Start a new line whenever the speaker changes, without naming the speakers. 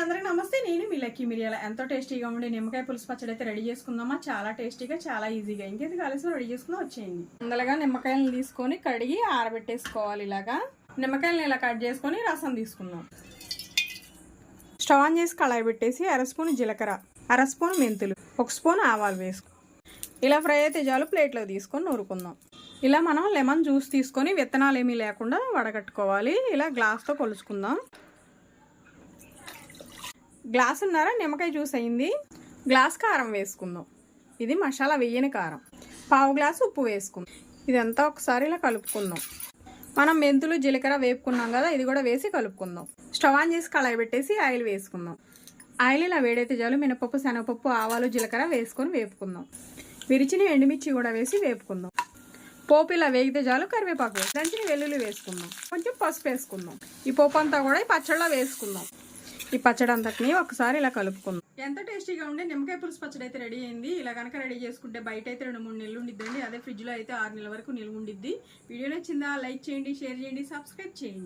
అందరికి నమస్తే. నేను మీ లక్కీ మిరియాల. ఎంతో టేస్టీగా ఉండే నిమ్మకాయ పులుసు పచ్చడి అయితే రెడీ చేసుకుందామా? చాలా టేస్టీగా చాలా ఈజీగా. ఇంకేది కలిసి రెడీ చేసుకుందాం వచ్చేయండి. ముందరగా నిమ్మకాయలను తీసుకొని కడిగి ఆరబెట్టేసుకోవాలి ఇలాగా. నిమ్మకాయలను ఇలా కట్ చేసుకొని రసం తీసుకుందాం. స్టవ్ ఆన్ చేసి కళాయి పెట్టేసి అర స్పూన్ జీలకర్ర అర స్పూన్ మెంతులు ఒక స్పూన్ ఆవాలు వేసుకో. ఇలా ఫ్రై అయితే చాలు. ప్లేట్లో తీసుకొని నూరుకుందాం. ఇలా మనం లెమన్ జ్యూస్ తీసుకొని విత్తనాలు ఏమీ లేకుండా వడగట్టుకోవాలి. ఇలా గ్లాస్తో కొలుచుకుందాం. గ్లాసున్నర నిమ్మకాయ జ్యూస్ అయింది. గ్లాస్ కారం వేసుకుందాం. ఇది మసాలా వెయ్యని కారం. పావు గ్లాసు ఉప్పు వేసుకుందాం. ఇదంతా ఒకసారి ఇలా కలుపుకుందాం. మనం మెంతులు జీలకర్ర వేపుకున్నాం కదా ఇది కూడా వేసి కలుపుకుందాం. స్టవ్ ఆన్ చేసి కళాయి పెట్టేసి ఆయిల్ వేసుకుందాం. ఆయిల్ ఇలా వేడైతే చాలు. మినపప్పు శనగపప్పు ఆవాలు జీలకర్ర వేసుకొని వేపుకుందాం. విరిచిన ఎండుమిర్చి కూడా వేసి వేపుకుందాం. పోపు ఇలా వేగితే చాలు. కరివేపాకు వేసి దంచిన వెల్లుల్లి వేసుకుందాం. కొంచెం పసుపు వేసుకుందాం. ఈ పోపు అంతా కూడా ఈ పచ్చళ్ళ వేసుకుందాం. ఈ పచ్చడి అంతటిని ఒకసారి ఇలా కలుపుకుందాం. ఎంత టేస్టీగా ఉండే నిమ్మకాయ పులుసు పచ్చడి అయితే రెడీ అయింది. ఇలా కనుక రెడీ చేసుకుంటే బయట అయితే రెండు మూడు నెలలు ఉండిద్దండి. అదే ఫ్రిడ్జ్లో అయితే ఆరు నెలల వరకు నిల్వ ఉండిద్ది. వీడియో నచ్చిందా లైక్ చేయండి షేర్ చేయండి సబ్స్క్రైబ్ చేయండి.